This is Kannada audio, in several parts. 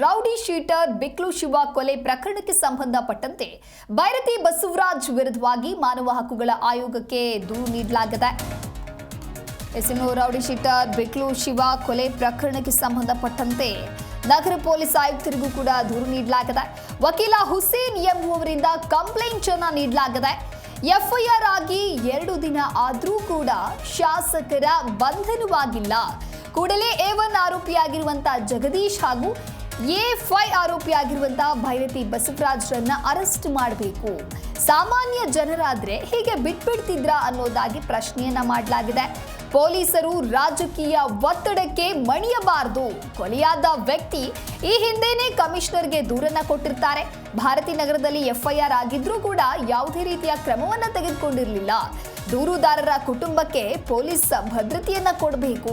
ರೌಡಿ ಶೀಟರ್ ಬಿಕ್ಲು ಶಿವ ಕೊಲೆ ಪ್ರಕರಣಕ್ಕೆ ಸಂಬಂಧಪಟ್ಟಂತೆ ಭೈರತಿ ಬಸವರಾಜ್ ವಿರುದ್ಧವಾಗಿ ಮಾನವ ಹಕ್ಕುಗಳ ಆಯೋಗಕ್ಕೆ ದೂರು ನೀಡಲಾಗಿದೆ. ಎಸ್ಎನ್ಒ ರೌಡಿ ಶೀಟರ್ ಬಿಕ್ಲು ಶಿವ ಕೊಲೆ ಪ್ರಕರಣಕ್ಕೆ ಸಂಬಂಧಪಟ್ಟಂತೆ ನಗರ ಪೊಲೀಸ್ ಆಯುಕ್ತರಿಗೂ ಕೂಡ ದೂರು ನೀಡಲಾಗಿದೆ. ವಕೀಲ ಹುಸೇನ್ ಎಂಬುವವರಿಂದ ಕಂಪ್ಲೇಂಟ್ ಅನ್ನು ನೀಡಲಾಗಿದೆ. ಎಫ್ಐಆರ್ ಆಗಿ ಎರಡು ದಿನ ಆದರೂ ಕೂಡ ಶಾಸಕರ ಬಂಧನವಾಗಿಲ್ಲ. ಕೂಡಲೇ ಎ ಒನ್ ಆರೋಪಿಯಾಗಿರುವಂತಹ ಜಗದೀಶ್ ಹಾಗೂ ಎ ಫೈ ಆರೋಪಿಯಾಗಿರುವಂತಹ ಭೈರತಿ ಬಸವರಾಜ್ರನ್ನ ಅರೆಸ್ಟ್ ಮಾಡಬೇಕು. ಸಾಮಾನ್ಯ ಜನರಾದ್ರೆ ಹೀಗೆ ಬಿಟ್ಬಿಡ್ತಿದ್ರಾ ಅನ್ನೋದಾಗಿ ಪ್ರಶ್ನೆಯನ್ನ ಮಾಡಲಾಗಿದೆ. ಪೊಲೀಸರು ರಾಜಕೀಯ ಒತ್ತಡಕ್ಕೆ ಮಣಿಯಬಾರದು. ಕೊಲೆಯಾದ ವ್ಯಕ್ತಿ ಈ ಹಿಂದೆನೇ ಕಮಿಷನರ್ಗೆ ದೂರನ್ನ ಕೊಟ್ಟಿರ್ತಾರೆ. ಭಾರತಿ ನಗರದಲ್ಲಿ ಎಫ್ಐಆರ್ ಆಗಿದ್ರೂ ಕೂಡ ಯಾವುದೇ ರೀತಿಯ ಕ್ರಮವನ್ನ ತೆಗೆದುಕೊಂಡಿರಲಿಲ್ಲ. ದೂರುದಾರರ ಕುಟುಂಬಕ್ಕೆ ಪೊಲೀಸ್ ಭದ್ರತೆಯನ್ನ ಕೊಡಬೇಕು.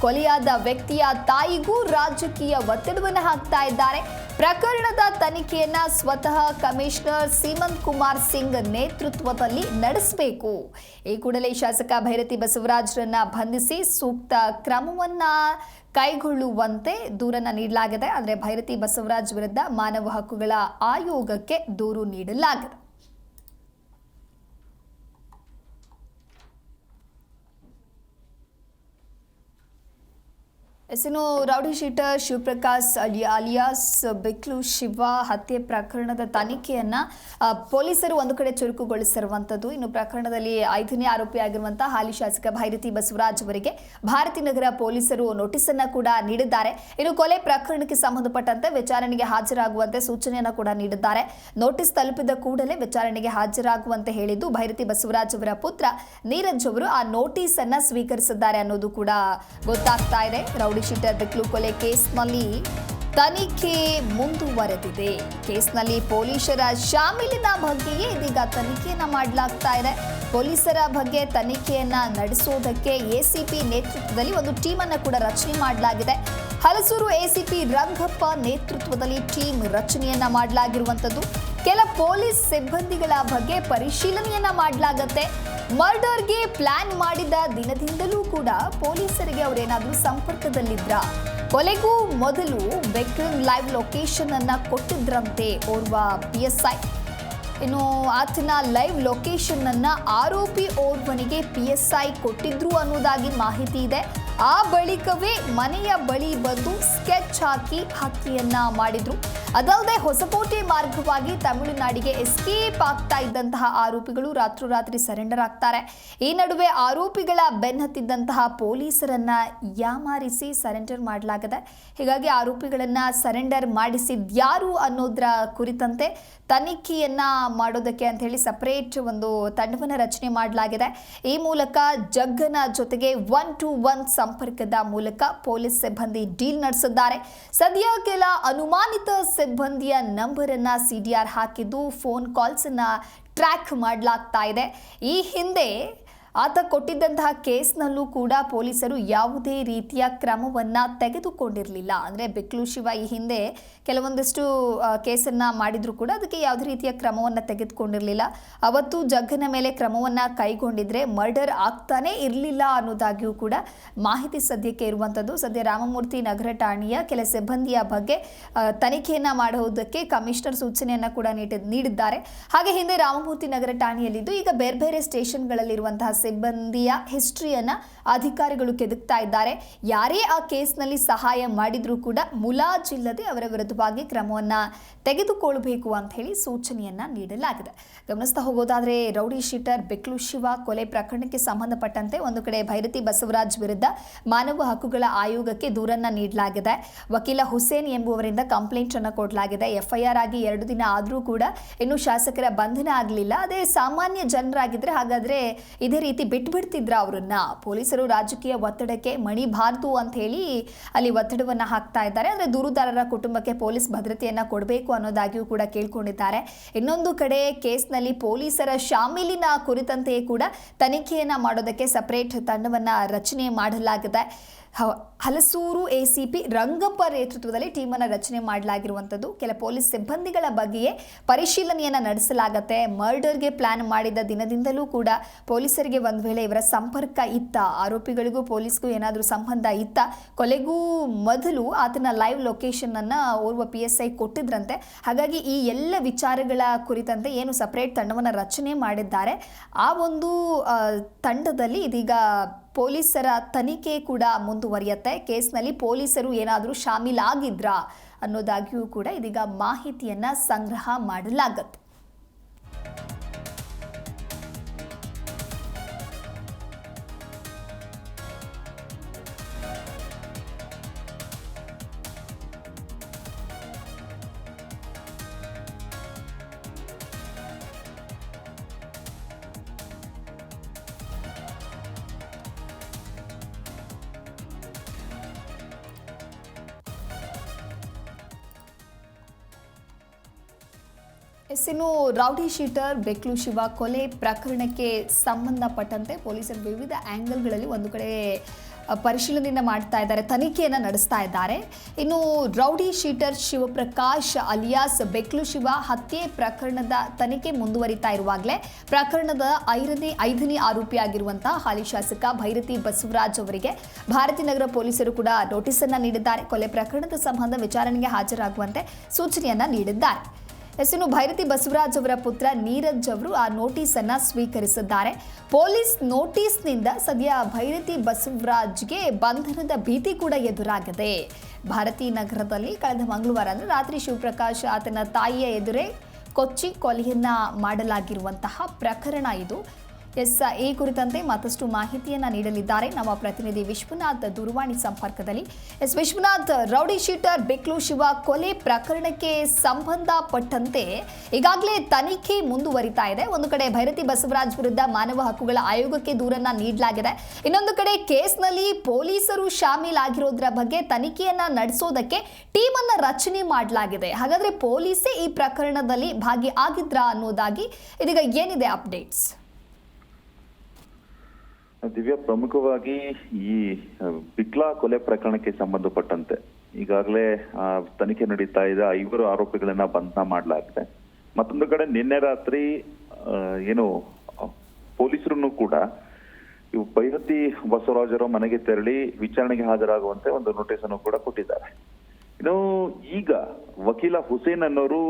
ಕೊಲೆಯಾದ ವ್ಯಕ್ತಿಯ ತಾಯಿಗೂ ರಾಜಕೀಯ ಒತ್ತಡವನ್ನು ಹಾಕ್ತಾ ಇದ್ದಾರೆ. ಪ್ರಕರಣದ ತನಿಖೆಯನ್ನ ಸ್ವತಃ ಕಮಿಷನರ್ ಸೀಮಂತ್ ಕುಮಾರ್ ಸಿಂಗ್ ನೇತೃತ್ವದಲ್ಲಿ ನಡೆಸಬೇಕು. ಈ ಕೂಡಲೇ ಶಾಸಕ ಭೈರತಿ ಬಸವರಾಜ್ರನ್ನ ಬಂಧಿಸಿ ಸೂಕ್ತ ಕ್ರಮವನ್ನ ಕೈಗೊಳ್ಳುವಂತೆ ದೂರನ್ನ ನೀಡಲಾಗಿದೆ. ಆದರೆ ಭೈರತಿ ಬಸವರಾಜ್ ವಿರುದ್ಧ ಮಾನವ ಹಕ್ಕುಗಳ ಆಯೋಗಕ್ಕೆ ದೂರು ನೀಡಲಾಗಿದೆ. ಎಸಿನು ರೌಡಿ ಶೀಟರ್ ಶಿವಪ್ರಕಾಶ್ ಅಲಿ ಅಲಿಯಾಸ್ ಬೆಕ್ಲು ಶಿವ ಹತ್ಯೆ ಪ್ರಕರಣದ ತನಿಖೆಯನ್ನ ಪೊಲೀಸರು ಒಂದು ಕಡೆ ಚುರುಕುಗೊಳಿಸಿರುವಂಥದ್ದು ಇನ್ನು ಪ್ರಕರಣದಲ್ಲಿ ಐದನೇ ಆರೋಪಿಯಾಗಿರುವಂತಹ ಹಾಲಿ ಶಾಸಕ ಭೈರತಿ ಬಸವರಾಜ್ ಅವರಿಗೆ ಭಾರತಿ ನಗರ ಪೊಲೀಸರು ನೋಟಿಸ್ ಅನ್ನ ಕೂಡ ನೀಡಿದ್ದಾರೆ. ಇನ್ನು ಕೊಲೆ ಪ್ರಕರಣಕ್ಕೆ ಸಂಬಂಧಪಟ್ಟಂತೆ ವಿಚಾರಣೆಗೆ ಹಾಜರಾಗುವಂತೆ ಸೂಚನೆಯನ್ನ ಕೂಡ ನೀಡಿದ್ದಾರೆ. ನೋಟಿಸ್ ತಲುಪಿದ ಕೂಡಲೇ ವಿಚಾರಣೆಗೆ ಹಾಜರಾಗುವಂತೆ ಹೇಳಿದ್ದು, ಭೈರತಿ ಬಸವರಾಜ್ ಅವರ ಪುತ್ರ ನೀರಜ್ ಅವರು ಆ ನೋಟಿಸ್ ಅನ್ನ ಸ್ವೀಕರಿಸಿದ್ದಾರೆ ಅನ್ನೋದು ಕೂಡ ಗೊತ್ತಾಗ್ತಾ ಇದೆ. ರೌಡಿ ಶೀಟರ್ ಬಿಕ್ಲು ಕೊಲೆ ಕೇಸ್ನಲ್ಲಿ ತನಿಖೆ ಮುಂದುವರೆದಿದೆ. ಕೇಸ್ನಲ್ಲಿ ಪೊಲೀಸರ ಶಾಮೀಲಿನ ಬಗ್ಗೆಯೇ ಇದೀಗ ತನಿಖೆಯನ್ನ ಮಾಡಲಾಗ್ತಾ ಇದೆ. ಪೊಲೀಸರ ಬಗ್ಗೆ ತನಿಖೆಯನ್ನ ನಡೆಸೋದಕ್ಕೆ ಎಸಿಪಿ ನೇತೃತ್ವದಲ್ಲಿ ಒಂದು ಟೀಮ್ ಅನ್ನ ಕೂಡ ರಚನೆ ಮಾಡಲಾಗಿದೆ. ಹಲಸೂರು ಎಸಿಪಿ ರಂಗಪ್ಪ ನೇತೃತ್ವದಲ್ಲಿ ಟೀಮ್ ರಚನೆಯನ್ನ ಮಾಡಲಾಗಿರುವಂತದ್ದು ಕೆಲ ಪೊಲೀಸ್ ಸಿಬ್ಬಂದಿಗಳ ಬಗ್ಗೆ ಪರಿಶೀಲನೆಯನ್ನ ಮಾಡಲಾಗತ್ತೆ. ಮರ್ಡರ್ಗೆ ಪ್ಲಾನ್ ಮಾಡಿದ ದಿನದಿಂದಲೂ ಕೂಡ ಪೊಲೀಸರಿಗೆ ಅವರೇನಾದರೂ ಸಂಪರ್ಕದಲ್ಲಿದ್ರ? ಕೊಲೆಗೂ ಮೊದಲು ಬೆಕ್ರಮ್ ಲೈವ್ ಲೊಕೇಶನ್ ಅನ್ನ ಕೊಟ್ಟಿದ್ರಂತೆ ಓರ್ವ ಪಿ ಎಸ್ ಐ. ಇನ್ನು ಆತನ ಲೈವ್ ಲೊಕೇಶನ್ ಅನ್ನ ಆರೋಪಿ ಓರ್ವನಿಗೆ ಪಿ ಎಸ್ ಐ ಕೊಟ್ಟಿದ್ರು ಅನ್ನೋದಾಗಿ ಮಾಹಿತಿ ಇದೆ. ಆ ಬಳಿಕವೇ ಮನೆಯ ಬಳಿ ಬಂದು ಸ್ಕೆಚ್ ಹಾಕಿ ಹತ್ಯೆಯನ್ನ ಮಾಡಿದ್ರು. ಅದಲ್ಲದೆ ಹೊಸಕೋಟೆ ಮಾರ್ಗವಾಗಿ ತಮಿಳುನಾಡಿಗೆ ಎಸ್ಕೇಪ್ ಆಗ್ತಾ ಇದ್ದಂತಹ ಆರೋಪಿಗಳು ರಾತ್ರೋರಾತ್ರಿ ಸರೆಂಡರ್ ಆಗ್ತಾರೆ ಈ ನಡುವೆ ಆರೋಪಿಗಳ ಬೆನ್ನತ್ತಿದ್ದಂತಹ ಪೊಲೀಸರನ್ನ ಯಾಮಾರಿಸಿ ಸರೆಂಡರ್ ಮಾಡಲಾಗಿದೆ, ಹೀಗಾಗಿ ಆರೋಪಿಗಳನ್ನ ಸರೆಂಡರ್ ಮಾಡಿಸಿದ್ಯಾರು ಅನ್ನೋದ್ರ ಕುರಿತಂತೆ ತನಿಖೆಯನ್ನ ಮಾಡೋದಕ್ಕೆ ಅಂತ ಹೇಳಿ ಸಪರೇಟ್ ಒಂದು ತಂಡವನ್ನು ರಚನೆ ಮಾಡಲಾಗಿದೆ. ಈ ಮೂಲಕ ಜಗ್ಗನ ಜೊತೆಗೆ ಒನ್ ಟು ಒನ್ ಸಂಪರ್ಕದ ಮೂಲಕ ಪೊಲೀಸ್ ಸಿಬ್ಬಂದಿ ಡೀಲ್ ನಡೆಸಿದ್ದಾರೆ. ಸದ್ಯ ಕೆಲ ಅನುಮಾನಿತ ಸಿಬ್ಬಂದಿಯ ನಂಬರ್ ಅನ್ನ ಸಿಡಿಆರ್ ಹಾಕಿದ್ದು, ಫೋನ್ ಕಾಲ್ಸ್ ಅನ್ನ ಟ್ರ್ಯಾಕ್ ಮಾಡಲಾಗ್ತಾ ಇದೆ. ಈ ಹಿಂದೆ ಆತ ಕೊಟ್ಟಿದ್ದಂತಹ ಕೇಸ್ನಲ್ಲೂ ಕೂಡ ಪೊಲೀಸರು ಯಾವುದೇ ರೀತಿಯ ಕ್ರಮವನ್ನ ತೆಗೆದುಕೊಂಡಿರಲಿಲ್ಲ. ಅಂದರೆ ಬೆಕ್ಲು ಶಿವ ಈ ಹಿಂದೆ ಕೆಲವೊಂದಿಷ್ಟು ಕೇಸನ್ನು ಮಾಡಿದ್ರು ಕೂಡ ಅದಕ್ಕೆ ಯಾವುದೇ ರೀತಿಯ ಕ್ರಮವನ್ನ ತೆಗೆದುಕೊಂಡಿರಲಿಲ್ಲ. ಅವತ್ತು ಜಗ್ಗನ ಮೇಲೆ ಕ್ರಮವನ್ನ ಕೈಗೊಂಡಿದ್ರೆ ಮರ್ಡರ್ ಆಗ್ತಾನೇ ಇರಲಿಲ್ಲ ಅನ್ನೋದಾಗಿಯೂ ಕೂಡ ಮಾಹಿತಿ ಸದ್ಯಕ್ಕೆ ಇರುವಂಥದ್ದು ಸದ್ಯ ರಾಮಮೂರ್ತಿ ನಗರ ಠಾಣೆಯ ಕೆಲ ಸಿಬ್ಬಂದಿಯ ಬಗ್ಗೆ ತನಿಖೆಯನ್ನು ಮಾಡುವುದಕ್ಕೆ ಕಮಿಷನರ್ ಸೂಚನೆಯನ್ನ ಕೂಡ ನೀಡಿ ನೀಡಿದ್ದಾರೆ. ಹಾಗೆ ಹಿಂದೆ ರಾಮಮೂರ್ತಿ ನಗರ ಠಾಣೆಯಲ್ಲಿದ್ದು ಈಗ ಬೇರೆ ಬೇರೆ ಸ್ಟೇಷನ್ಗಳಲ್ಲಿರುವಂತಹ ಸಿಬ್ಬಂದಿಯ ಹಿಸ್ಟ್ರಿಯನ್ನು ಅಧಿಕಾರಿಗಳು ಕೆದಕ್ತಾ ಇದ್ದಾರೆ. ಯಾರೇ ಆ ಕೇಸ್ನಲ್ಲಿ ಸಹಾಯ ಮಾಡಿದ್ರೂ ಕೂಡ ಮುಲಾಜಿಲ್ಲದೆ ಅವರ ವಿರುದ್ಧವಾಗಿ ಕ್ರಮವನ್ನ ತೆಗೆದುಕೊಳ್ಳಬೇಕು ಅಂತ ಹೇಳಿ ಸೂಚನೆಯನ್ನ ನೀಡಲಾಗಿದೆ. ಗಮನಿಸ್ತಾ ಹೋಗೋದಾದ್ರೆ, ರೌಡಿ ಶೀಟರ್ ಬೆಕ್ಲು ಶಿವ ಕೊಲೆ ಪ್ರಕರಣಕ್ಕೆ ಸಂಬಂಧಪಟ್ಟಂತೆ ಒಂದು ಕಡೆ ಭೈರತಿ ಬಸವರಾಜ್ ವಿರುದ್ಧ ಮಾನವ ಹಕ್ಕುಗಳ ಆಯೋಗಕ್ಕೆ ದೂರನ್ನ ನೀಡಲಾಗಿದೆ. ವಕೀಲ ಹುಸೇನ್ ಎಂಬುವರಿಂದ ಕಂಪ್ಲೇಂಟ್ ಅನ್ನು ಕೊಡಲಾಗಿದೆ. ಎಫ್ಐಆರ್ ಆಗಿ ಎರಡು ದಿನ ಆದರೂ ಕೂಡ ಇನ್ನು ಶಾಸಕರ ಬಂಧನ ಆಗಲಿಲ್ಲ. ಅದೇ ಸಾಮಾನ್ಯ ಜನರಾಗಿದ್ರೆ ಹಾಗಾದ್ರೆ ಇದೇ ರೀತಿ ಬಿಟ್ಬಿಡ್ತಿದ್ರ ಅವರನ್ನ. ಪೊಲೀಸರು ರಾಜಕೀಯ ಒತ್ತಡಕ್ಕೆ ಮಣಿಬಾರದು ಅಂತ ಹೇಳಿ ಅಲ್ಲಿ ಒತ್ತಡವನ್ನ ಹಾಕ್ತಾ ಇದ್ದಾರೆ. ಅಂದ್ರೆ ದೂರುದಾರರ ಕುಟುಂಬಕ್ಕೆ ಪೊಲೀಸ್ ಭದ್ರತೆಯನ್ನು ಕೊಡಬೇಕು ಅನ್ನೋದಾಗಿಯೂ ಕೂಡ ಕೇಳ್ಕೊಂಡಿದ್ದಾರೆ. ಇನ್ನೊಂದು ಕಡೆ ಕೇಸ್ನಲ್ಲಿ ಪೊಲೀಸರ ಶಾಮೀಲಿನ ಕುರಿತಂತೆಯೇ ಕೂಡ ತನಿಖೆಯನ್ನ ಮಾಡೋದಕ್ಕೆ ಸಪರೇಟ್ ತಂಡವನ್ನ ರಚನೆ ಮಾಡಲಾಗಿದೆ. ಹಲಸೂರು ಎಸಿಪಿ ರಂಗಪ್ಪ ನೇತೃತ್ವದಲ್ಲಿ ಟೀಮನ್ನು ರಚನೆ ಮಾಡಲಾಗಿರುವಂಥದ್ದು. ಕೆಲ ಪೊಲೀಸ್ ಸಿಬ್ಬಂದಿಗಳ ಬಗ್ಗೆಯೇ ಪರಿಶೀಲನೆಯನ್ನು ನಡೆಸಲಾಗತ್ತೆ. ಮರ್ಡರ್ಗೆ ಪ್ಲಾನ್ ಮಾಡಿದ ದಿನದಿಂದಲೂ ಕೂಡ ಪೊಲೀಸರಿಗೆ ಒಂದು ವೇಳೆ ಇವರ ಸಂಪರ್ಕ ಇತ್ತ, ಆರೋಪಿಗಳಿಗೂ ಪೊಲೀಸ್ಗೂ ಏನಾದರೂ ಸಂಬಂಧ ಇತ್ತ, ಕೊಲೆಗೂ ಮೊದಲು ಆತನ ಲೈವ್ ಲೊಕೇಶನನ್ನು ಓರ್ವ ಪಿ ಎಸ್ ಐ ಕೊಟ್ಟಿದ್ರಂತೆ. ಹಾಗಾಗಿ ಈ ಎಲ್ಲ ವಿಚಾರಗಳ ಕುರಿತಂತೆ ಏನು ಸಪರೇಟ್ ತಂಡವನ್ನು ರಚನೆ ಮಾಡಿದ್ದಾರೆ. ಆ ಒಂದು ತಂಡದಲ್ಲಿ ಇದೀಗ ಪೊಲೀಸರ ತನಿಖೆ ಕೂಡ ಮುಂದುವರಿಯುತ್ತೆ. ಕೇಸ್ನಲ್ಲಿ ಪೊಲೀಸರು ಏನಾದರೂ ಶಾಮೀಲಾಗಿದ್ರಾ ಅನ್ನೋದಾಗಿಯೂ ಕೂಡ ಇದೀಗ ಮಾಹಿತಿಯನ್ನ ಸಂಗ್ರಹ ಮಾಡಲಾಗತ್ತೆ. ಎಸ್ ಇನ್ನು ರೌಡಿ ಶೀಟರ್ ಬೆಕ್ಲು ಶಿವ ಕೊಲೆ ಪ್ರಕರಣಕ್ಕೆ ಸಂಬಂಧಪಟ್ಟಂತೆ ಪೊಲೀಸರು ವಿವಿಧ ಆ್ಯಂಗಲ್ಗಳಲ್ಲಿ ಒಂದು ಕಡೆ ಪರಿಶೀಲನೆಯನ್ನು ಮಾಡ್ತಾ ಇದ್ದಾರೆ, ತನಿಖೆಯನ್ನು ನಡೆಸ್ತಾ ಇದ್ದಾರೆ. ಇನ್ನು rowdy sheeter Shivaprakash alias Beklu Shiva ಹತ್ಯೆ ಪ್ರಕರಣದ ತನಿಖೆ ಮುಂದುವರಿತಾ ಇರುವಾಗಲೇ ಪ್ರಕರಣದ ಐದನೇ ಐದನೇ ಆರೋಪಿಯಾಗಿರುವಂತಹ ಹಾಲಿ ಶಾಸಕ ಭೈರತಿ ಬಸವರಾಜ್ ಅವರಿಗೆ ಭಾರತೀನಗರ ಪೊಲೀಸರು ಕೂಡ ನೋಟಿಸನ್ನು ನೀಡಿದ್ದಾರೆ. ಕೊಲೆ ಪ್ರಕರಣದ ಸಂಬಂಧ ವಿಚಾರಣೆಗೆ ಹಾಜರಾಗುವಂತೆ ಸೂಚನೆಯನ್ನು ನೀಡಿದ್ದಾರೆ. ಇನ್ನು ಭೈರತಿ ಬಸವರಾಜ್ ಅವರ ಪುತ್ರ ನೀರಜ್ ಅವರು ಆ ನೋಟಿಸ್ ಅನ್ನ ಸ್ವೀಕರಿಸಿದ್ದಾರೆ. ಪೊಲೀಸ್ ನೋಟಿಸ್ನಿಂದ ಸದ್ಯ ಭೈರತಿ ಬಸವರಾಜ್ಗೆ ಬಂಧನದ ಭೀತಿ ಕೂಡ ಎದುರಾಗಿದೆ. ಭಾರತಿ ನಗರದಲ್ಲಿ ಕಳೆದ ಮಂಗಳವಾರ ಅಂದರೆ ರಾತ್ರಿ ಶಿವಪ್ರಕಾಶ್ ಆತನ ತಾಯಿಯ ಎದುರೇ ಕೊಚ್ಚಿ ಕೊಲೆಯನ್ನ ಮಾಡಲಾಗಿರುವಂತಹ ಪ್ರಕರಣ ಇದು. ಎಸ್ ಈ ಕುರಿತಂತೆ ಮತ್ತಷ್ಟು ಮಾಹಿತಿಯನ್ನ ನೀಡಲಿದ್ದಾರೆ. ನಮ್ಮ ಪ್ರತಿನಿಧಿ ವಿಶ್ವನಾಥ್ ದೂರವಾಣಿ ಸಂಪರ್ಕದಲ್ಲಿ. S Vishwanath, rowdy sheeter Beklu Shiva ಕೊಲೆ ಪ್ರಕರಣಕ್ಕೆ ಸಂಬಂಧಪಟ್ಟಂತೆ ಈಗಾಗಲೇ ತನಿಖೆ ಮುಂದುವರಿತಾ ಇದೆ. ಒಂದು ಕಡೆ ಭೈರತಿ ಬಸವರಾಜ್ ವಿರುದ್ಧ ಮಾನವ ಹಕ್ಕುಗಳ ಆಯೋಗಕ್ಕೆ ದೂರನ್ನ ನೀಡಲಾಗಿದೆ. ಇನ್ನೊಂದು ಕಡೆ ಕೇಸ್ನಲ್ಲಿ ಪೊಲೀಸರು ಶಾಮೀಲಾಗಿರೋದ್ರ ಬಗ್ಗೆ ತನಿಖೆಯನ್ನ ನಡೆಸೋದಕ್ಕೆ ಟೀಮ್ ಅನ್ನ ರಚನೆ ಮಾಡಲಾಗಿದೆ. ಹಾಗಾದ್ರೆ ಪೊಲೀಸೇ ಈ ಪ್ರಕರಣದಲ್ಲಿ ಭಾಗಿ ಆಗಿದ್ರಾ ಅನ್ನೋದಾಗಿ ಇದೀಗ ಏನಿದೆ ಅಪ್ಡೇಟ್ಸ್? ದಿವ್ಯ ಪ್ರಮುಖವಾಗಿ ಈ ಬಿಕ್ಲಾ ಕೊಲೆ ಪ್ರಕರಣಕ್ಕೆ ಸಂಬಂಧಪಟ್ಟಂತೆ. ಈಗಾಗಲೇ ತನಿಖೆ ನಡೀತಾ ಇದೆ. ಐವರು ಆರೋಪಿಗಳನ್ನ ಬಂಧನ ಮಾಡಲಾಗಿದೆ. ಮತ್ತೊಂದು ಕಡೆ ನಿನ್ನೆ ರಾತ್ರಿ ಏನು ಪೊಲೀಸರನ್ನು ಕೂಡ ಇವು ಭೈರತಿ ಬಸವರಾಜರ ಮನೆಗೆ ತೆರಳಿ ವಿಚಾರಣೆಗೆ ಹಾಜರಾಗುವಂತೆ ಒಂದು ನೋಟಿಸ್ ಅನ್ನು ಕೂಡ ಕೊಟ್ಟಿದ್ದಾರೆ. ಇನ್ನು ಈಗ ವಕೀಲ ಹುಸೇನ್ ಅನ್ನೋರು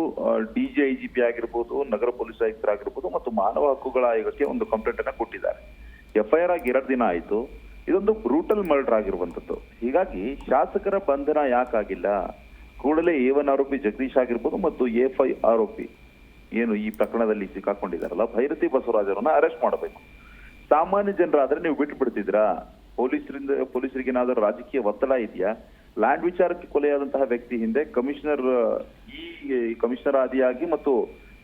ಡಿಜಿಐಜಿಪಿ ಆಗಿರ್ಬೋದು, ನಗರ ಪೊಲೀಸ್ ಆಯುಕ್ತರಾಗಿರ್ಬೋದು ಮತ್ತು ಮಾನವ ಹಕ್ಕುಗಳ ಆಯೋಗಕ್ಕೆ ಒಂದು ಕಂಪ್ಲೇಂಟ್ ಅನ್ನ ಕೊಟ್ಟಿದ್ದಾರೆ. ಎಫ್ಐಆರ್ ಆಗಿ ಎರಡು ದಿನ ಆಯ್ತು. ಇದೊಂದು ಬ್ರೂಟಲ್ ಮರ್ಡರ್ ಆಗಿರುವಂತದ್ದು ಹೀಗಾಗಿ ಶಾಸಕರ ಬಂಧನ ಯಾಕಾಗಿಲ್ಲ? ಕೂಡಲೇ ಎ ಒನ್ ಆರೋಪಿ ಜಗದೀಶ್ ಆಗಿರ್ಬೋದು ಮತ್ತು ಎ ಫೈ ಆರೋಪಿ. ಏನು ಈ ಪ್ರಕರಣದಲ್ಲಿ ಸಿಕ್ಕಾಕೊಂಡಿದ್ದಾರಲ್ಲ? ಭೈರತಿ ಬಸವರಾಜರನ್ನ ಅರೆಸ್ಟ್ ಮಾಡಬೇಕು. ಸಾಮಾನ್ಯ ಜನರಾದ್ರೆ ನೀವು ಬಿಟ್ಟು ಬಿಡ್ತಿದ್ರಾ ಪೊಲೀಸರಿಂದ, ಪೊಲೀಸರಿಗೆ ಏನಾದರೂ ರಾಜಕೀಯ ಒತ್ತಡ ಇದೆಯಾ? ಲ್ಯಾಂಡ್ ವಿಚಾರಕ್ಕೆ ಕೊಲೆಯಾದಂತಹ ವ್ಯಕ್ತಿ ಹಿಂದೆ ಕಮಿಷನರ್ ಈ ಕಮಿಷನರ್ ಆದಿಯಾಗಿ ಮತ್ತು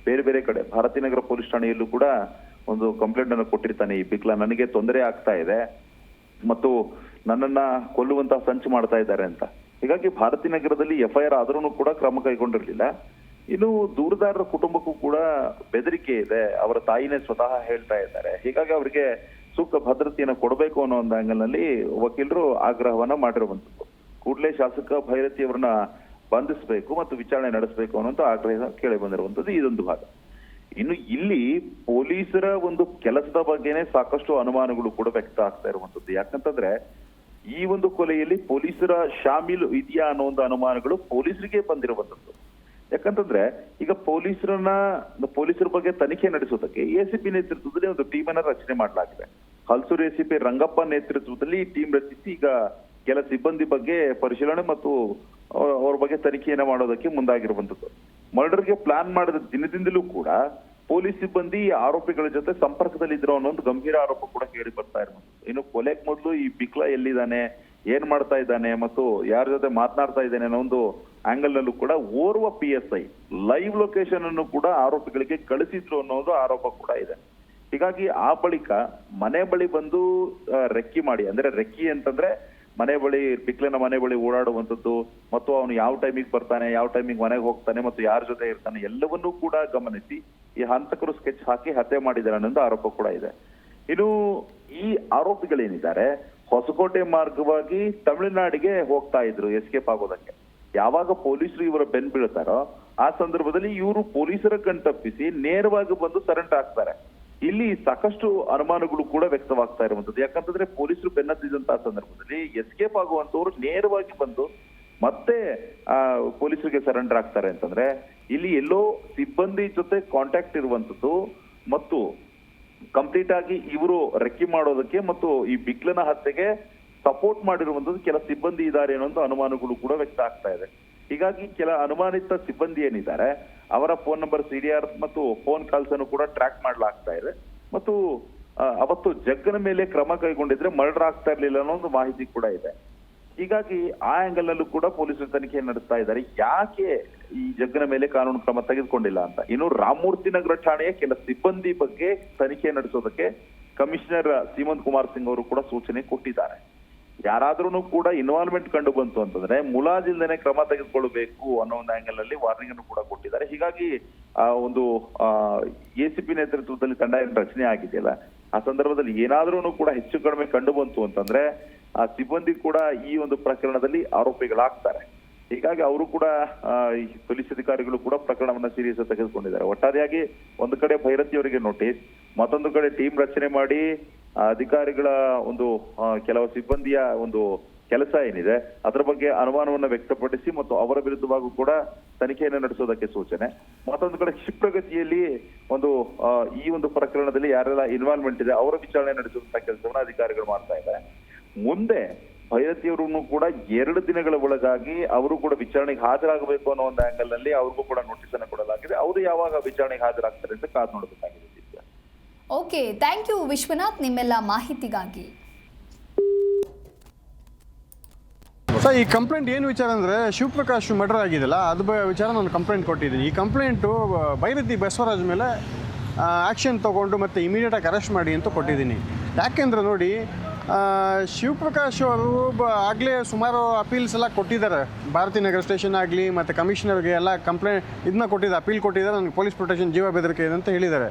ಬೇರೆ ಬೇರೆ ಕಡೆ, ಭಾರತೀನಗರ ಪೊಲೀಸ್ ಠಾಣೆಯಲ್ಲೂ ಕೂಡ ಒಂದು ಕಂಪ್ಲೇಂಟ್ ಅನ್ನು ಕೊಟ್ಟಿರ್ತಾನೆ ಈ ಬಿಕ್ಲಾ ನನಗೆ ತೊಂದರೆ ಆಗ್ತಾ ಇದೆ ಮತ್ತು ನನ್ನನ್ನ ಕೊಲ್ಲುವಂತಹ ಸಂಚು ಮಾಡ್ತಾ ಇದ್ದಾರೆ ಅಂತ. ಹೀಗಾಗಿ ಭಾರತೀನಗರದಲ್ಲಿ ಎಫ್ಐಆರ್ ಆದ್ರೂ ಕೂಡ ಕ್ರಮ ಕೈಗೊಂಡಿರಲಿಲ್ಲ. ಇನ್ನು ದೂರದಾರರ ಕುಟುಂಬಕ್ಕೂ ಕೂಡ ಬೆದರಿಕೆ ಇದೆ. ಅವರ ತಾಯಿನೇ ಸ್ವತಃ ಹೇಳ್ತಾ ಇದ್ದಾರೆ. ಹೀಗಾಗಿ ಅವರಿಗೆ ಸೂಕ್ತ ಭದ್ರತೆಯನ್ನು ಕೊಡಬೇಕು ಅನ್ನೋ ಒಂದು ಆಂಗಲ್ನಲ್ಲಿ ನಲ್ಲಿ ವಕೀಲರು ಆಗ್ರಹವನ್ನ ಮಾಡಿರುವಂಥದ್ದು. ಕೂಡಲೇ ಶಾಸಕ ಭೈರತಿ ಅವರನ್ನ ಬಂಧಿಸಬೇಕು ಮತ್ತು ವಿಚಾರಣೆ ನಡೆಸಬೇಕು ಅನ್ನೋಂಥ ಆಗ್ರಹ ಕೇಳಿ ಬಂದಿರುವಂಥದ್ದು ಇದೊಂದು ಭಾಗ. ಇನ್ನು ಇಲ್ಲಿ ಪೊಲೀಸರ ಒಂದು ಕೆಲಸದ ಬಗ್ಗೆನೆ ಸಾಕಷ್ಟು ಅನುಮಾನಗಳು ಕೂಡ ವ್ಯಕ್ತ ಆಗ್ತಾ ಇರುವಂತದ್ದು ಯಾಕಂತಂದ್ರೆ ಈ ಒಂದು ಕೊಲೆಯಲ್ಲಿ ಪೊಲೀಸರ ಶಾಮೀಲು ಇದೆಯಾ ಅನ್ನೋ ಒಂದು ಅನುಮಾನಗಳು ಪೊಲೀಸರಿಗೆ ಬಂದಿರುವಂತದ್ದು ಯಾಕಂತಂದ್ರೆ ಈಗ ಪೊಲೀಸರನ್ನ, ಪೊಲೀಸರ ಬಗ್ಗೆ ತನಿಖೆ ನಡೆಸೋದಕ್ಕೆ ಎಸಿಪಿ ನೇತೃತ್ವದಲ್ಲಿ ಒಂದು ಟೀಮ್ ಅನ್ನ ರಚನೆ ಮಾಡಲಾಗಿದೆ. ಹಲ್ಸೂರು ಎಸಿಪಿ ರಂಗಪ್ಪ ನೇತೃತ್ವದಲ್ಲಿ ಟೀಮ್ ರಚಿಸಿ ಈಗ ಕೆಲ ಸಿಬ್ಬಂದಿ ಬಗ್ಗೆ ಪರಿಶೀಲನೆ ಮತ್ತು ಅವ್ರ ಬಗ್ಗೆ ತನಿಖೆಯನ್ನ ಮಾಡೋದಕ್ಕೆ ಮುಂದಾಗಿರುವಂತದ್ದು ಮರ್ಡರ್ಗೆ ಪ್ಲಾನ್ ಮಾಡಿದ ದಿನದಿಂದಲೂ ಕೂಡ ಪೊಲೀಸ್ ಸಿಬ್ಬಂದಿ ಆರೋಪಿಗಳ ಜೊತೆ ಸಂಪರ್ಕದಲ್ಲಿ ಇದ್ರು ಅನ್ನೋ ಒಂದು ಗಂಭೀರ ಆರೋಪ ಕೂಡ ಕೇಳಿ ಬರ್ತಾ ಇರೋದು ಇನ್ನು ಕೊಲೆಗ್ ಮೊದಲು ಈ ಬಿಕ್ಲ ಎಲ್ಲಿದ್ದಾನೆ, ಏನ್ ಮಾಡ್ತಾ ಇದ್ದಾನೆ ಮತ್ತು ಯಾರ ಜೊತೆ ಮಾತನಾಡ್ತಾ ಇದ್ದಾನೆ ಅನ್ನೋ ಒಂದು ಆಂಗಲ್ ನಲ್ಲೂ ಕೂಡ ಓರ್ವ P S I live location ಅನ್ನು ಕೂಡ ಆರೋಪಿಗಳಿಗೆ ಕಳಿಸಿದ್ರು ಅನ್ನೋದು ಆರೋಪ ಕೂಡ ಇದೆ. ಹೀಗಾಗಿ ಆ ಬಳಿಕ ಮನೆ ಬಳಿ ಬಂದು ರೆಕ್ಕಿ ಮಾಡಿ, ಅಂದ್ರೆ ರೆಕ್ಕಿ ಅಂತಂದ್ರೆ ಮನೆ ಬಳಿ, ಬಿಕ್ಲನ ಮನೆ ಬಳಿ ಓಡಾಡುವಂಥದ್ದು ಮತ್ತು ಅವನು ಯಾವ ಟೈಮಿಗೆ ಬರ್ತಾನೆ, ಯಾವ ಟೈಮಿಗೆ ಮನೆಗೆ ಹೋಗ್ತಾನೆ ಮತ್ತು ಯಾರ ಜೊತೆ ಇರ್ತಾನೆ ಎಲ್ಲವನ್ನೂ ಕೂಡ ಗಮನಿಸಿ ಈ ಹಂತಕರು ಸ್ಕೆಚ್ ಹಾಕಿ ಹತ್ಯೆ ಮಾಡಿದ್ದಾರೆ ಅನ್ನೋದು ಆರೋಪ ಕೂಡ ಇದೆ. ಇನ್ನು ಈ ಆರೋಪಿಗಳೇನಿದ್ದಾರೆ, ಹೊಸಕೋಟೆ ಮಾರ್ಗವಾಗಿ ತಮಿಳುನಾಡಿಗೆ ಹೋಗ್ತಾ ಇದ್ರು ಎಸ್ಕೇಪ್ ಆಗೋದಕ್ಕೆ. ಯಾವಾಗ ಪೊಲೀಸರು ಇವರ ಬೆನ್ ಬೀಳ್ತಾರೋ, ಆ ಸಂದರ್ಭದಲ್ಲಿ ಇವರು ಪೊಲೀಸರ ಕಣ್ತಪ್ಪಿಸಿ ನೇರವಾಗಿ ಬಂದು ಸರೆಂಟ್ ಹಾಕ್ತಾರೆ ಇಲ್ಲಿ ಸಾಕಷ್ಟು ಅನುಮಾನಗಳು ಕೂಡ ವ್ಯಕ್ತವಾಗ್ತಾ ಇರುವಂತದ್ದು ಯಾಕಂತಂದ್ರೆ ಪೊಲೀಸರು ಬೆನ್ನತ್ತಿದಂತಹ ಸಂದರ್ಭದಲ್ಲಿ ಎಸ್ಕೇಪ್ ಆಗುವಂತವ್ರು ನೇರವಾಗಿ ಬಂದು ಮತ್ತೆ ಪೊಲೀಸರಿಗೆ ಸರೆಂಡರ್ ಆಗ್ತಾರೆ ಅಂತಂದ್ರೆ ಇಲ್ಲಿ ಎಲ್ಲೋ ಸಿಬ್ಬಂದಿ ಜೊತೆ ಕಾಂಟ್ಯಾಕ್ಟ್ ಇರುವಂತದ್ದು ಮತ್ತು ಕಂಪ್ಲೀಟ್ ಆಗಿ ಇವರು ರೆಕ್ಕಿ ಮಾಡೋದಕ್ಕೆ ಮತ್ತು ಈ ಬಿಕ್ಲನ ಹತ್ಯೆಗೆ ಸಪೋರ್ಟ್ ಮಾಡಿರುವಂತದ್ದು ಕೆಲ ಸಿಬ್ಬಂದಿ ಇದ್ದಾರೆ ಅನ್ನೋ ಅನುಮಾನಗಳು ಕೂಡ ವ್ಯಕ್ತ ಆಗ್ತಾ ಇದೆ. ಹೀಗಾಗಿ ಕೆಲ ಅನುಮಾನಿತ ಸಿಬ್ಬಂದಿ ಏನಿದ್ದಾರೆ, ಅವರ ಫೋನ್ ನಂಬರ್ ಸಿಡಿಆರ್ ಮತ್ತು ಫೋನ್ ಕಾಲ್ಸ್ ಅನ್ನು ಕೂಡ ಟ್ರ್ಯಾಕ್ ಮಾಡಲಾಗ್ತಾ ಇದೆ. ಮತ್ತು ಅವತ್ತು ಜಗ್ಗನ ಮೇಲೆ ಕ್ರಮ ಕೈಗೊಂಡಿದ್ರೆ ಮರ್ಡರ್ ಆಗ್ತಾ ಇರ್ಲಿಲ್ಲ ಅನ್ನೋ ಒಂದು ಮಾಹಿತಿ ಕೂಡ ಇದೆ. ಹೀಗಾಗಿ ಆ ಆಂಗಲ್ ನಲ್ಲೂ ಕೂಡ ಪೊಲೀಸರು ತನಿಖೆ ನಡೆಸ್ತಾ ಇದ್ದಾರೆ. ಯಾಕೆ ಈ ಜಗ್ಗನ ಮೇಲೆ ಕಾನೂನು ಕ್ರಮ ತೆಗೆದುಕೊಂಡಿಲ್ಲ ಅಂತ? ಇನ್ನು ರಾಮಮೂರ್ತಿ ನಗರ ಠಾಣೆಯ ಕೆಲ ಸಿಬ್ಬಂದಿ ಬಗ್ಗೆ ತನಿಖೆ ನಡೆಸೋದಕ್ಕೆ ಕಮಿಷನರ್ ಸೀಮಂತ್ ಕುಮಾರ್ ಸಿಂಗ್ ಅವರು ಕೂಡ ಸೂಚನೆ ಕೊಟ್ಟಿದ್ದಾರೆ. ಯಾರಾದ್ರೂ ಕೂಡ ಇನ್ವಾಲ್ವ್ಮೆಂಟ್ ಕಂಡು ಬಂತು ಅಂತಂದ್ರೆ ಮುಲಾಜಿಲ್ದೇನೆ ಕ್ರಮ ತೆಗೆದುಕೊಳ್ಳಬೇಕು ಅನ್ನೋ ಒಂದು ಆಂಗಲ್ನಲ್ಲಿ ವಾರ್ನಿಂಗ್ ಅನ್ನು ಕೂಡ ಕೊಟ್ಟಿದ್ದಾರೆ. ಹೀಗಾಗಿ, ಆ, ಒಂದು ಎಸಿಪಿ ನೇತೃತ್ವದಲ್ಲಿ ತಂಡ ರಚನೆ ಆಗಿದೆಯಲ್ಲ, ಆ ಸಂದರ್ಭದಲ್ಲಿ ಏನಾದ್ರೂ ಕೂಡ ಹೆಚ್ಚು ಕಡಿಮೆ ಕಂಡು ಬಂತು ಅಂತಂದ್ರೆ ಆ ಸಿಬ್ಬಂದಿ ಕೂಡ ಈ ಒಂದು ಪ್ರಕರಣದಲ್ಲಿ ಆರೋಪಿಗಳಾಗ್ತಾರೆ. ಹೀಗಾಗಿ ಅವರು ಕೂಡ ಪೊಲೀಸ್ ಅಧಿಕಾರಿಗಳು ಕೂಡ ಪ್ರಕರಣವನ್ನು ಸೀರಿಯಸ್ ತೆಗೆದುಕೊಂಡಿದ್ದಾರೆ. ಒಟ್ಟಾರೆಯಾಗಿ ಒಂದು ಕಡೆ ಭೈರತಿ ಅವರಿಗೆ ನೋಟಿಸ್, ಮತ್ತೊಂದು ಕಡೆ ಟೀಮ್ ರಚನೆ ಮಾಡಿ ಅಧಿಕಾರಿಗಳ ಒಂದು ಕೆಲವು ಸಿಬ್ಬಂದಿಯ ಒಂದು ಕೆಲಸ ಏನಿದೆ, ಅದರ ಬಗ್ಗೆ ಅನುಮಾನವನ್ನು ವ್ಯಕ್ತಪಡಿಸಿ ಮತ್ತು ಅವರ ವಿರುದ್ಧವಾಗೂ ಕೂಡ ತನಿಖೆಯನ್ನು ನಡೆಸೋದಕ್ಕೆ ಸೂಚನೆ. ಮತ್ತೊಂದು ಕಡೆ ಕ್ಷಿಪ್ರಗತಿಯಲ್ಲಿ ಒಂದು ಈ ಒಂದು ಪ್ರಕರಣದಲ್ಲಿ ಯಾರೆಲ್ಲ ಇನ್ವಾಲ್ವ್ಮೆಂಟ್ ಇದೆ, ಅವರ ವಿಚಾರಣೆ ನಡೆಸುವಂತಹ ಕೆಲಸವನ್ನು ಅಧಿಕಾರಿಗಳು ಮಾಡ್ತಾ ಇದ್ದಾರೆ. ಮುಂದೆ ಭೈರತಿಯವರನ್ನು ಕೂಡ ಎರಡು ದಿನಗಳ ಒಳಗಾಗಿ ಅವರು ಕೂಡ ವಿಚಾರಣೆಗೆ ಹಾಜರಾಗಬೇಕು ಅನ್ನೋ ಒಂದು ಆಂಗಲ್ನಲ್ಲಿ ಅವ್ರಿಗೂ ಕೂಡ ನೋಟಿಸ್ ಅನ್ನು ಕೊಡಲಾಗಿದೆ. ಅವರು ಯಾವಾಗ ವಿಚಾರಣೆಗೆ ಹಾಜರಾಗ್ತಾರೆ ಅಂತ ಕಾದು ನೋಡಬೇಕಾಗಿದೆ ಓಕೆ ಥ್ಯಾಂಕ್ ಯು ವಿಶ್ವನಾಥ್ ನಿಮ್ಮೆಲ್ಲ ಮಾಹಿತಿಗಾಗಿ. ಸರ್ ಈ ಕಂಪ್ಲೇಂಟ್ ಏನು ವಿಚಾರ ಅಂದರೆ ಶಿವಪ್ರಕಾಶ್ ಮರ್ಡರ್ ಆಗಿದೆಯಲ್ಲ ಅದು ಬ ವಿಚಾರ ನಾನು ಕಂಪ್ಲೇಂಟ್ ಕೊಟ್ಟಿದ್ದೀನಿ. ಈ ಕಂಪ್ಲೇಂಟು ಬೈರತಿ ಬಸವರಾಜ್ ಮೇಲೆ ಆ್ಯಕ್ಷನ್ ತೊಗೊಂಡು ಮತ್ತು ಇಮಿಡಿಯೇಟಾಗಿ ಅರೆಸ್ಟ್ ಮಾಡಿ ಅಂತ ಕೊಟ್ಟಿದ್ದೀನಿ. ಯಾಕೆಂದ್ರೆ ನೋಡಿ ಶಿವಪ್ರಕಾಶ್ ಅವರು ಆಗಲೇ ಸುಮಾರು ಅಪೀಲ್ಸ್ ಎಲ್ಲ ಕೊಟ್ಟಿದ್ದಾರೆ. ಭಾರತಿ ನಗರ ಸ್ಟೇಷನ್ ಆಗಲಿ, ಮತ್ತು ಕಮಿಷನರ್ಗೆ ಎಲ್ಲ ಕಂಪ್ಲೇಂಟ್ ಇದನ್ನ ಕೊಟ್ಟಿದ್ದಾರೆ ಅಪೀಲ್ ಕೊಟ್ಟಿದ್ದಾರೆ. ನನಗೆ ಪೊಲೀಸ್ ಪ್ರೊಟೆಕ್ಷನ್ ಜೀವ ಬೆದರಿಕೆ ಇದೆ ಅಂತ ಹೇಳಿದ್ದಾರೆ.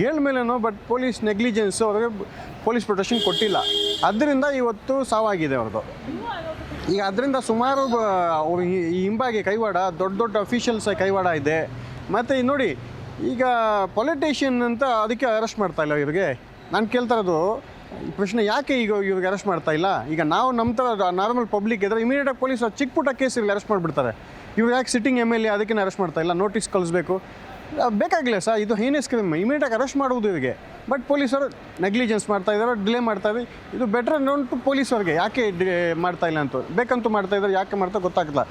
ಹೇಳ್ಮೇಲೆ ಬಟ್ ಪೊಲೀಸ್ ನೆಗ್ಲಿಜೆನ್ಸ್ ಅವ್ರಿಗೆ ಪೊಲೀಸ್ ಪ್ರೊಟೆಕ್ಷನ್ ಕೊಟ್ಟಿಲ್ಲ. ಅದರಿಂದ ಇವತ್ತು ಸಾವಾಗಿದೆ ಅವ್ರದ್ದು ಈಗ ಅದರಿಂದ ಸುಮಾರು ಈ ಹಿಂಬಾಗಿ ಕೈವಾಡ, ದೊಡ್ಡ ದೊಡ್ಡ ಅಫಿಷಿಯಲ್ಸ್ ಕೈವಾಡ ಇದೆ. ಮತ್ತು ನೋಡಿ, ಈಗ ಪೊಲಿಟಿಷಿಯನ್ ಅಂತ ಅದಕ್ಕೆ ಅರೆಸ್ಟ್ ಮಾಡ್ತಾ ಇಲ್ಲ ಇವ್ರಿಗೆ? ನಾನು ಕೇಳ್ತಾ ಇರೋದು ಪ್ರಶ್ನೆ ಯಾಕೆ ಈಗ ಇವಾಗ ಅರೆಸ್ಟ್ ಮಾಡ್ತಾ ಇಲ್ಲ? ಈಗ ನಾವು ನಮ್ಮ ಥರ ನಾರ್ಮಲ್ ಪಬ್ಲಿಕ್ ಇದ್ರೆ ಇಮಿಡಿಯೇಟಾಗಿ ಪೊಲೀಸ್ ಚಿಕ್ಕ ಪುಟ್ಟ ಕೇಸಿಗೆ ಅರೆಸ್ಟ್ ಮಾಡಿಬಿಡ್ತಾರೆ. ಇವಾಗ ಯಾಕೆ ಸಿಟ್ಟಿಂಗ್ ಎಂ ಎಲ್ ಎ ಅದಕ್ಕೆ ಅರೆಸ್ಟ್ ಮಾಡ್ತಾ ಇಲ್ಲ? ನೋಟಿಸ್ ಕಳಿಸ್ಬೇಕು. ಬೇಕಾಗಿಲ್ಲ ಸರ್, ಇದು ಹೈನೆಸ್ ಕ್ರೈಮ್ ಇಮಿಡಿಯೇಟಾಗಿ ಅರೆಸ್ಟ್ ಮಾಡುವುದು ಇವರಿಗೆ. ಬಟ್ ಪೊಲೀಸರು ನೆಗ್ಲಿಜೆನ್ಸ್ ಮಾಡ್ತಾ ಇದ್ದಾರೆ ಡಿಲೇ ಮಾಡ್ತಾ ಇದ್ದಾರೆ. ಇದು ಬೆಟರ್ ನೋನ್ ಟು ಪೊಲೀಸವ್ರಿಗೆ ಯಾಕೆ ಮಾಡ್ತಾ ಇಲ್ಲ ಅಂತ. ಬೇಕಂತೂ ಮಾಡ್ತಾ ಇದ್ದಾರೆ, ಯಾಕೆ ಮಾಡ್ತಾ ಗೊತ್ತಾಗ್ತಿಲ್ಲ.